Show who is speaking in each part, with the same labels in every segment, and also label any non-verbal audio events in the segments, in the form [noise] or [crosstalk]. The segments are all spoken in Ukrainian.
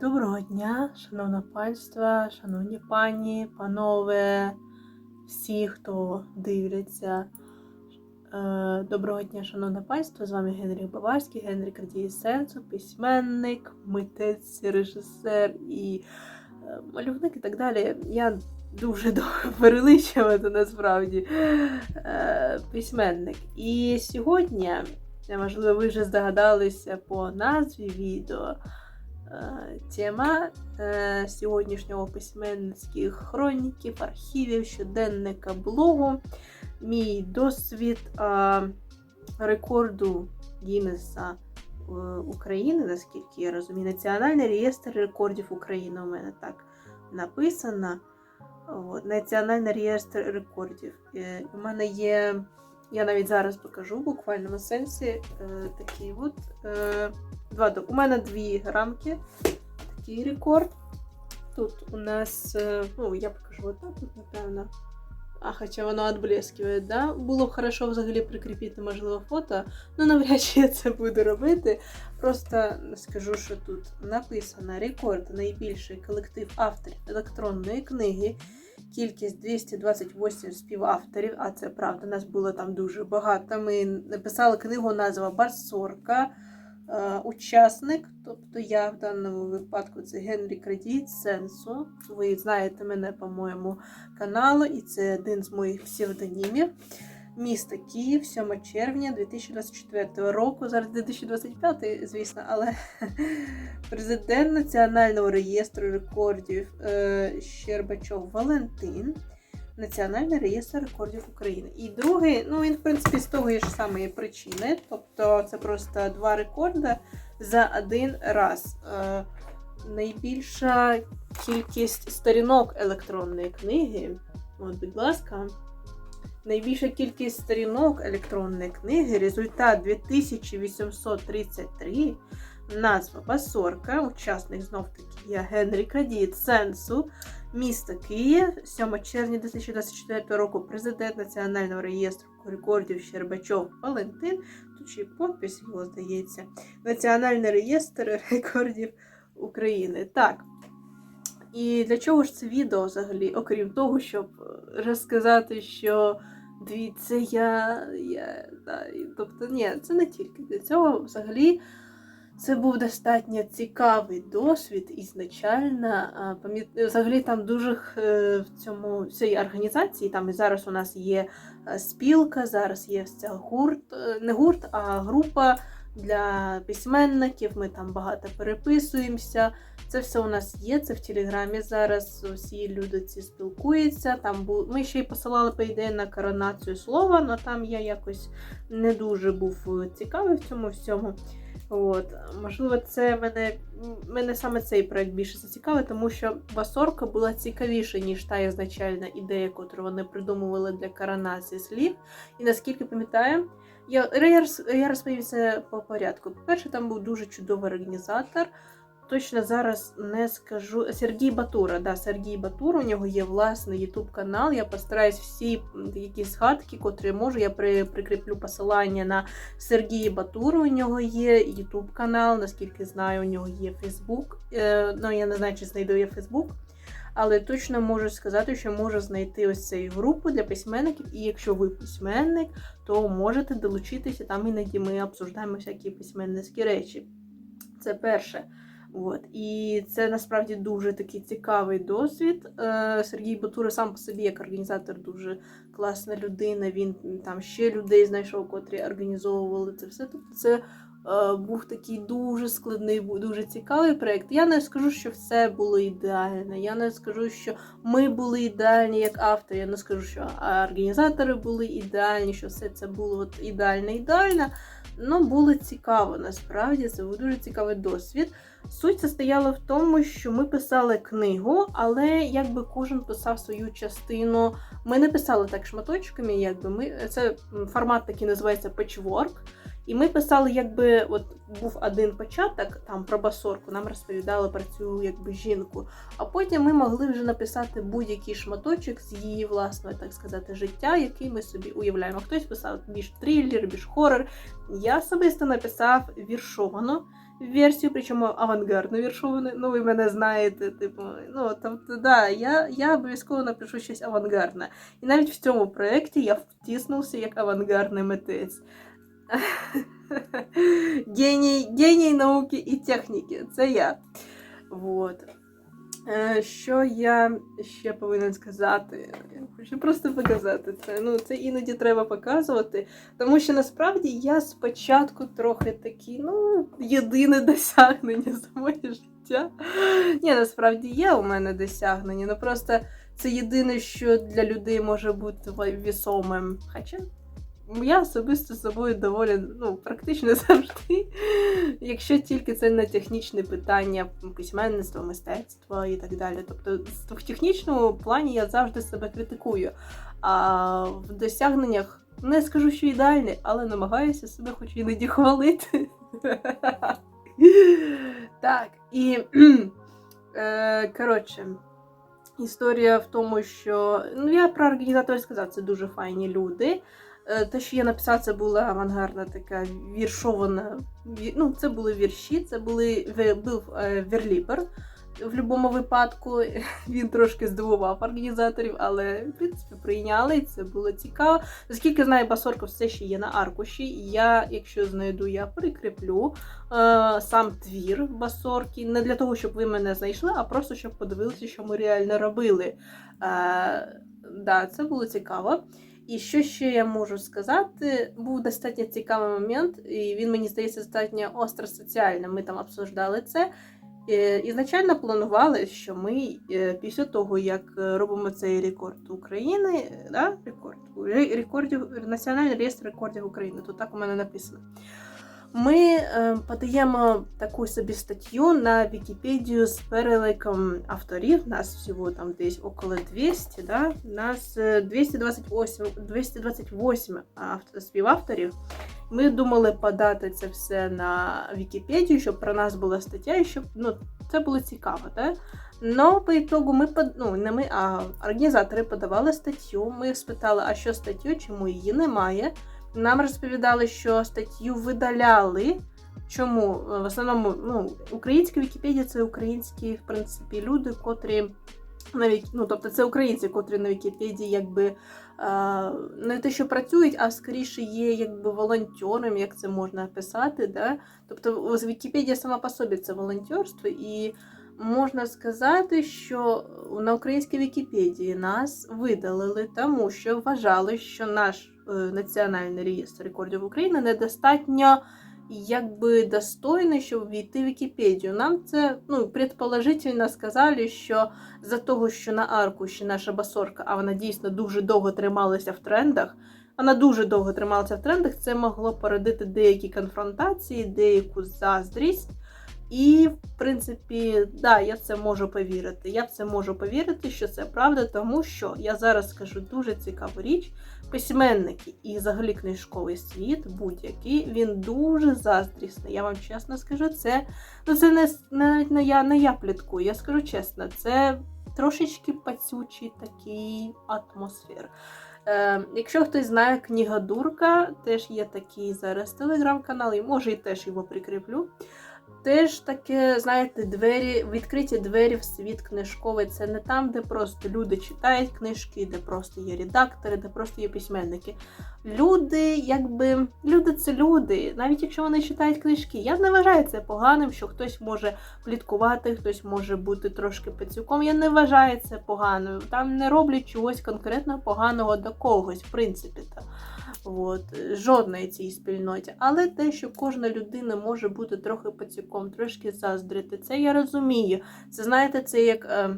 Speaker 1: Доброго дня, шановне панство, шановні пані, панове, всі, хто дивляться. Е, Доброго дня, шановне панство! З вами Генрік Баварський, Генрік Радіє Сенсу, письменник, митець, режисер і е, малювник і так далі. Я дуже [laughs] довго переличувати насправді е, письменник. І сьогодні, можливо, ви вже здогадалися по назві відео. Е, Тема е, сьогоднішнього письменницьких хроніків, архівів, щоденника блогу. Мій досвід е, рекорду Гіннеса України, наскільки я розумію, Національний реєстр рекордів України у мене так написано. От, Національний реєстр рекордів. У мене є, я навіть зараз покажу в буквальному сенсі е, такий от. Е, Два у мене дві рамки. Такий рекорд. Тут у нас, е, ну, я покажу отак, тут, напевно. А, хоча воно відблискує, да? Було б хорошо взагалі прикріпити, можливо, фото. Ну, навряд чи я це буду робити. Просто скажу, що тут написано рекорд найбільший колектив авторів електронної книги. Кількість 228 співавторів, а це правда, нас було там дуже багато. Ми написали книгу, назва Барсорка. Е, учасник, тобто я в даному випадку це Генрі Кредіт Сенсу. Ви знаєте мене по моєму каналу, і це один з моїх псевдонімів. Місто Київ, 7 червня 2024 року. Зараз 2025, звісно, але [laughs] президент Національного реєстру рекордів е, Щербачов Валентин. Національний реєстр рекордів України. І другий, ну він, в принципі, з того ж самої причини. Тобто це просто два рекорди за один раз. Е, найбільша кількість сторінок електронної книги. От, будь ласка. Найбільша кількість сторінок електронної книги, результат 2833. Назва Басорка, учасник знов таки я Генрі Крадіт Сенсу. Місто Київ, 7 червня 2024 року, президент Національного реєстру рекордів Щербачов Валентин. Тут ще й подпис його здається. Національний реєстр рекордів України. Так. І для чого ж це відео взагалі, окрім того, щоб розказати, що дивіться, я. я да, тобто, ні, це не тільки для цього взагалі. Це був достатньо цікавий досвід ізначально. Взагалі там дуже е, в цьому цій організації. Там і зараз у нас є е, спілка, зараз є ця гурт, е, не гурт, а група для письменників. Ми там багато переписуємося. Це все у нас є. Це в Телеграмі зараз. Всі люди ці спілкуються. Там бу... Ми ще й посилали по ідеї на коронацію слова, але там я якось не дуже був цікавий в цьому всьому. От, можливо, це мене, мене саме цей проект більше зацікавив, тому що Басорка була цікавіша, ніж та ізначальна ідея, яку вони придумували для коронації слів. І наскільки пам'ятаю, я, я, я розповім це по порядку. По-перше, там був дуже чудовий організатор. Точно зараз не скажу. Сергій Батура. Да, Сергій Батур, у нього є власний YouTube канал. Я постараюсь всі якісь згадки, котрі можу. Я при, прикріплю посилання на Сергія Батуру. У нього є YouTube канал, наскільки знаю, у нього є Facebook. Е, ну, я не знаю, чи знайду я Facebook. Але точно можу сказати, що можу знайти ось цю групу для письменників. І якщо ви письменник, то можете долучитися. Там іноді ми обсуждаємо всякі письменницькі речі. Це перше. От. І це насправді дуже такий цікавий досвід. Е, Сергій Батура сам по собі, як організатор, дуже класна людина. Він там ще людей знайшов, котрі організовували це все. Тобто це був такий дуже складний, дуже цікавий проєкт. Я не скажу, що все було ідеально. Я не скажу, що ми були ідеальні як автори. Я не скажу, що організатори були ідеальні, що все це було от ідеально ідеально. Ну, було цікаво насправді. Це був дуже цікавий досвід. Суть состояла в тому, що ми писали книгу, але якби кожен писав свою частину. Ми не писали так шматочками, якби ми це формат такий називається patchwork. І ми писали, якби от був один початок там про басорку, нам розповідали про цю якби жінку. А потім ми могли вже написати будь-який шматочок з її власного, так сказати, життя, який ми собі уявляємо. Хтось писав більш трилер, більш хорор. Я особисто написав віршовану версію, причому авангардну віршовану. Ну, ви мене знаєте, типу, ну тобто, да, я, я обов'язково напишу щось авангардне. І навіть в цьому проєкті я втиснувся як авангардний митець. [laughs] Геній, геній науки і техніки. Це я. Вот. Е, Що я ще повинен сказати? Я хочу просто показати це. Ну, це іноді треба показувати, тому що насправді я спочатку трохи такий, ну, єдине досягнення за моє життя. Ні, насправді є у мене досягнення. Ну просто це єдине, що для людей може бути вісомим. Хоча я особисто з собою доволі ну, практично [laughs] завжди, якщо тільки це не технічне питання письменництва, мистецтва і так далі. Тобто в технічному плані я завжди себе критикую. А в досягненнях не скажу, що ідеальний, але намагаюся себе хоч іноді хвалити. [laughs] Так, і [clears throat] е, коротше. Історія в тому, що ну я про організаторів сказав, це дуже файні люди. Е, Те, що я написала, це була авангардна така віршована. Ну, це були вірші, це були був е, верліпер. В будь-якому випадку [laughs] він трошки здивував організаторів, але в принципі прийняли, і це було цікаво. Наскільки знаю, Басорка все ще є на аркуші. Я, якщо знайду, я прикріплю е, сам твір Басорки. Не для того, щоб ви мене знайшли, а просто щоб подивилися, що ми реально робили. Е, да, це було цікаво. І що ще я можу сказати? Був достатньо цікавий момент, і він мені здається достатньо остро соціальним. Ми там обсуждали це. Ізначально планували, що ми е, після того, як робимо цей рекорд України, да? рекорд, ре- рекордів, Національний реєстр рекордів України, тут так у мене написано. Ми е, подаємо таку собі статтю на Вікіпедію з переликом авторів. Нас всього там десь около 200, да? Нас е, 228, 228 авто- співавторів. Ми думали подати це все на Вікіпедію, щоб про нас була стаття, і щоб ну, це було цікаво, так? Но по ітогу ми ну, не ми, а організатори подавали статтю. Ми спитали, а що статтю, чому її немає. Нам розповідали, що статтю видаляли. Чому? В основному, ну, українська Вікіпедія це українські, в принципі, люди, котрі навіть, ну, тобто це українці, котрі на Вікіпедії якби е, не те, що працюють, а скоріше є якби волонтером, як це можна писати. Да? Тобто Вікіпедія сама по собі це волонтерство, і можна сказати, що на українській Вікіпедії нас видалили, тому що вважали, що наш е, національний реєстр рекордів України недостатньо якби достойний, щоб війти в Вікіпедію. Нам це ну, предположительно сказали, що за того, що на аркуші наша басорка, а вона дійсно дуже довго трималася в трендах. Вона дуже довго трималася в трендах. Це могло породити деякі конфронтації, деяку заздрість. І, в принципі, да, я в це можу повірити. Я в це можу повірити, що це правда, тому що я зараз скажу дуже цікаву річ. Письменники і взагалі книжковий світ, будь-який, він дуже заздрісний. Я вам чесно скажу, це ну це не, навіть не я не я пліткую, я скажу чесно, це трошечки пацючий такий атмосфер. Е, якщо хтось знає книга Дурка, теж є такий зараз телеграм-канал, і може і теж його прикріплю. Теж таке, знаєте, двері, відкриті двері в світ книжковий. Це не там, де просто люди читають книжки, де просто є редактори, де просто є письменники. Люди, якби люди це люди, навіть якщо вони читають книжки. Я не вважаю це поганим, що хтось може пліткувати, хтось може бути трошки пацюком. Я не вважаю це поганим. Там не роблять чогось конкретно поганого до когось, в принципі. Та. От, жодної цій спільноті. Але те, що кожна людина може бути трохи пацюком, трошки заздрити, це я розумію. Це знаєте, це як. Е,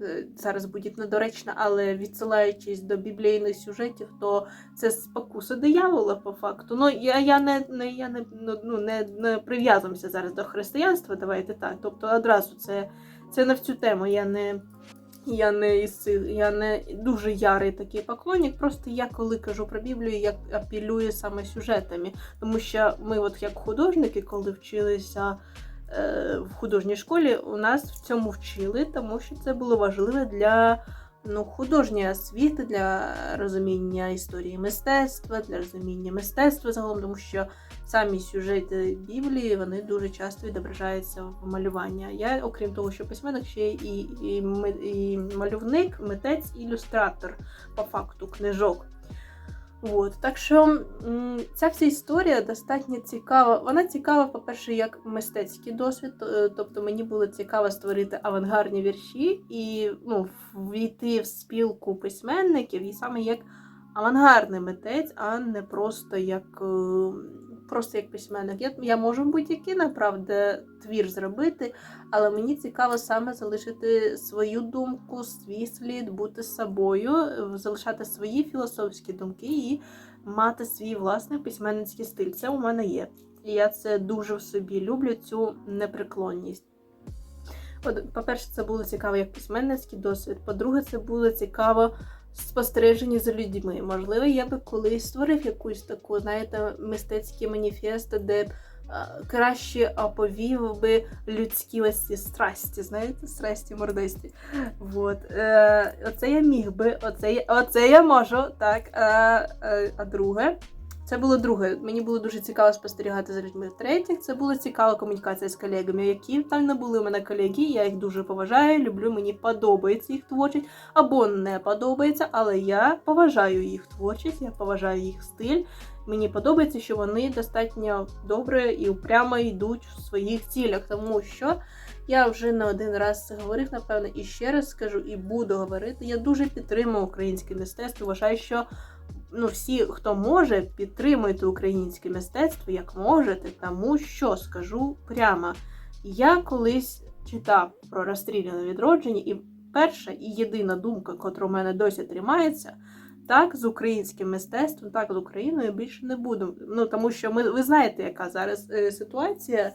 Speaker 1: е, Зараз буде недоречно, але відсилаючись до біблійних сюжетів, то це спокуса диявола по факту. Ну я, я не, не я не ну, ну, не, не прив'язуємося зараз до християнства. Давайте так. Тобто одразу це, це в цю тему. Я не Я не із цих- я не дуже ярий такий поклонник. Просто я коли кажу про Біблію, я апелюю саме сюжетами. Тому що ми, от як художники, коли вчилися е, в художній школі, у нас в цьому вчили, тому що це було важливо для ну, художньої освіти, для розуміння історії мистецтва, для розуміння мистецтва загалом, тому що самі сюжети Біблії вони дуже часто відображаються в малюванні. Я, окрім того, що письменник, ще і, і, і малювник, митець, ілюстратор по факту книжок. От. Так що ця вся історія достатньо цікава. Вона цікава, по-перше, як мистецький досвід. е, Тобто мені було цікаво створити авангардні вірші і ну, війти в спілку письменників, і саме як авангардний митець, а не просто як, е, просто як письменник. Я, я можу будь-який направде твір зробити, але мені цікаво саме залишити свою думку, свій слід, бути собою, залишати свої філософські думки і мати свій власний письменницький стиль. Це у мене є. І я це дуже в собі люблю, цю непреклонність. По-перше, це було цікаво як письменницький досвід. По-друге, це було цікаво спостереження за людьми. Можливо, я би колись створив якусь таку, знаєте, мистецький маніфест, де б краще оповів би людські ось ці страсті, знаєте, страсті мордисті. Вот. Е, оце я міг би, оце, я- оце я можу, так. А, а, а друге, це було друге. Мені було дуже цікаво спостерігати за людьми. Третє, це була цікава комунікація з колегами, які там не були у мене колеги. Я їх дуже поважаю, люблю, мені подобається їх творчість, або не подобається, але я поважаю їх творчість, я поважаю їх стиль. Мені подобається, що вони достатньо добре і упрямо йдуть в своїх цілях, тому що я вже не один раз це говорив, напевно, і ще раз скажу, і буду говорити. Я дуже підтримую українське мистецтво. Вважаю, що ну, всі, хто може, підтримуйте українське мистецтво як можете, тому що скажу прямо. Я колись читав про розстріляне відродження, і перша і єдина думка, котра у мене досі тримається. Так, з українським мистецтвом, так з Україною більше не буду. Ну тому що ми ви знаєте, яка зараз е, ситуація.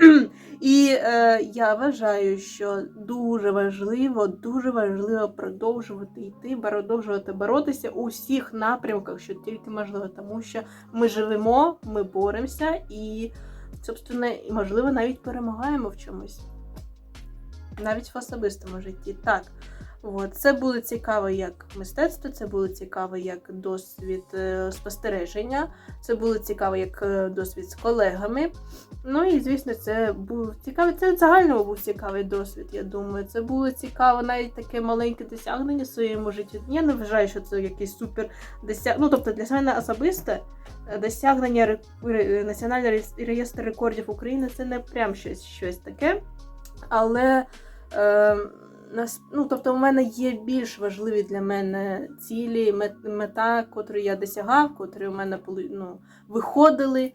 Speaker 1: [clears throat] І е, я вважаю, що дуже важливо, дуже важливо продовжувати йти, продовжувати боротися у всіх напрямках, що тільки можливо, тому що ми живемо, ми боремося і, собственно, можливо, навіть перемагаємо в чомусь. Навіть в особистому житті. Так. От. Це було цікаво як мистецтво, це було цікаво як досвід е, спостереження, це було цікаво як е, досвід з колегами. Ну і звісно, це був цікавий. Це загально був цікавий досвід. Я думаю, це було цікаво, навіть таке маленьке досягнення в своєму житті. Я не вважаю, що це якийсь супер досяг... Ну, тобто для мене особисте е, досягнення ре- Національного реєстру рекордів України це не прям щось, щось таке. Але е, ну, тобто, у мене є більш важливі для мене цілі, мета, котрі я досягав, котрі у мене були, ну, виходили.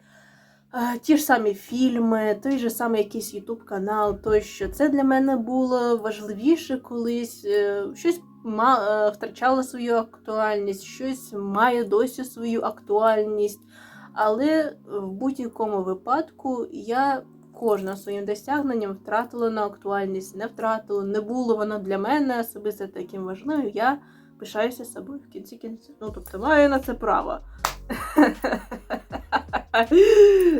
Speaker 1: Ті ж самі фільми, той же самий якийсь Ютуб канал, тощо. Це для мене було важливіше колись. е, Щось е, втрачало свою актуальність, щось має досі свою актуальність. Але в будь-якому випадку я кожним своїм досягненням втратила на актуальність, не втратила, не було воно для мене особисто таким важливим. Я пишаюся собою в кінці кінців. Ну, тобто маю на це право. [laughs]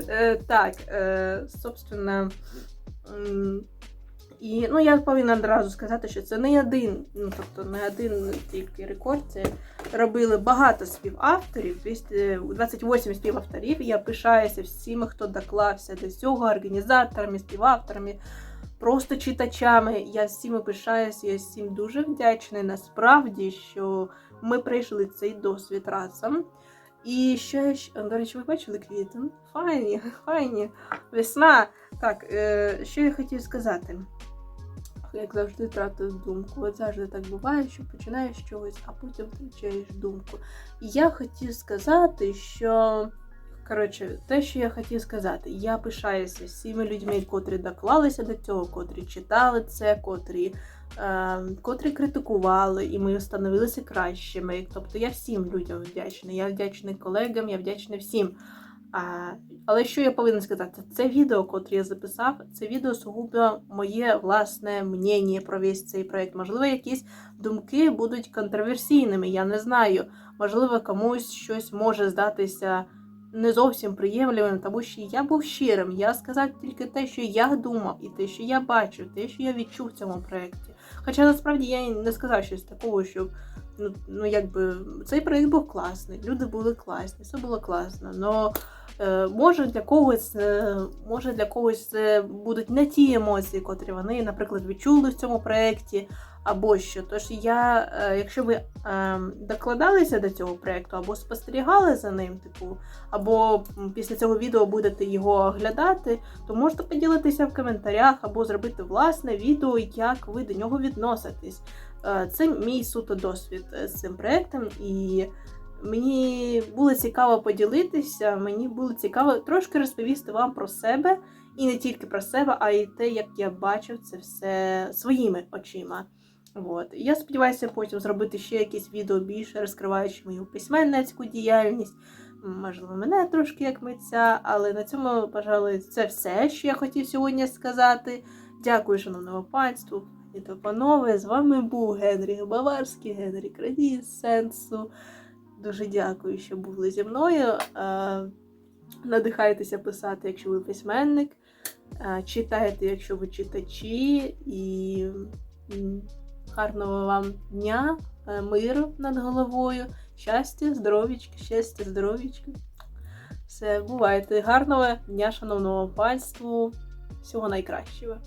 Speaker 1: Е, Так, е, собственно. І ну, я повинна одразу сказати, що це не один, ну тобто не один тільки рекорд. Це робили багато співавторів, 28 співавторів. І я пишаюся всіми, хто доклався до цього, організаторами, співавторами, просто читачами. Я всіми пишаюся, я всім дуже вдячний насправді, що ми пройшли цей досвід разом. І ще- до речі, ви бачили квіти? Файні, файні. Весна. Так, е, що я хотів сказати? Як завжди втратив думку. От завжди так буває, що починаєш чогось, а потім втрачаєш думку. І я хотів сказати, що. Коротше, те, що я хотів сказати, я пишаюся всіми людьми, котрі доклалися до цього, котрі читали це, котрі, е, котрі критикували, і ми становилися кращими. Тобто я всім людям вдячна. Я вдячний колегам, я вдячна всім. Але що я повинна сказати? Це відео, котре я записав, це відео сугубо моє власне мнення про весь цей проект. Можливо, якісь думки будуть контроверсійними, я не знаю. Можливо, комусь щось може здатися не зовсім приємливим, тому що я був щирим. Я сказав тільки те, що я думав, і те, що я бачив, те, що я відчув в цьому проєкті. Хоча насправді я не сказав щось такого, що ну, ну якби цей проєкт був класний, люди були класні, все було класно. Но може для когось, е, може для когось це будуть не ті емоції, котрі вони, наприклад, відчули в цьому проєкті. Або що. Тож я, е, якщо ви е, докладалися до цього проєкту, або спостерігали за ним, типу, або після цього відео будете його оглядати, то можете поділитися в коментарях або зробити власне відео, як ви до нього відноситесь. Е, Це мій суто досвід е, з цим проєктом, і мені було цікаво поділитися, мені було цікаво трошки розповісти вам про себе, і не тільки про себе, а й те, як я бачив це все своїми очима. От. Я сподіваюся потім зробити ще якісь відео більше розкриваючи мою письменницьку діяльність. Можливо, мене трошки як митця, але на цьому, пожалуй, це все, що я хотів сьогодні сказати. Дякую, шановному панству і та панове. З вами був Генріх Баварський, Генрік Радій Сенсу. Дуже дякую, що були зі мною. Е, Надихайтеся писати, якщо ви письменник. Е, Читайте, якщо ви читачі. І гарного вам дня, е, миру над головою, щастя, здоров'ячка, щастя, здоров'ячка. Все, бувайте. Гарного дня, шановного панству. Всього найкращого.